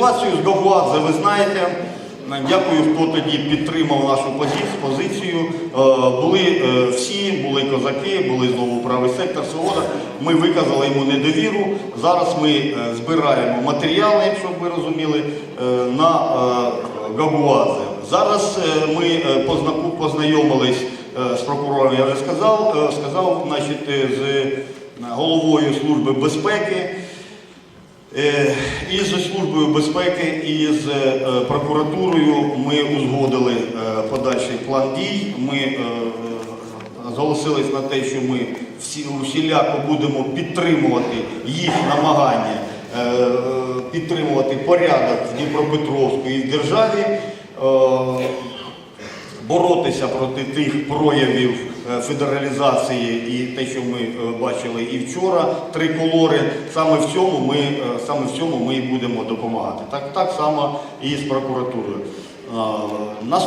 ситуацію з Гавуадзе ви знаєте. Дякую, хто тоді підтримав нашу пози- позицію. Е, Були е, всі, були козаки, були знову правий сектор, свобода. Ми виказали йому недовіру. Зараз ми е, збираємо матеріали, щоб ви розуміли, на е, Зараз ми познайомились з прокурором, я вже сказав, сказав значить, з головою Служби безпеки. Е, І з Службою безпеки, і з е, прокуратурою ми узгодили е, подальший план дій. Ми зголосились на те, що ми всі усіляко будемо підтримувати їх намагання, підтримувати порядок в Дніпропетровську і в державі. Боротися проти тих проявів федералізації і те, що ми е, бачили і вчора, триколори. Саме в цьому ми, е, саме в цьому ми і будемо допомагати. Так, так само і з прокуратурою. Е,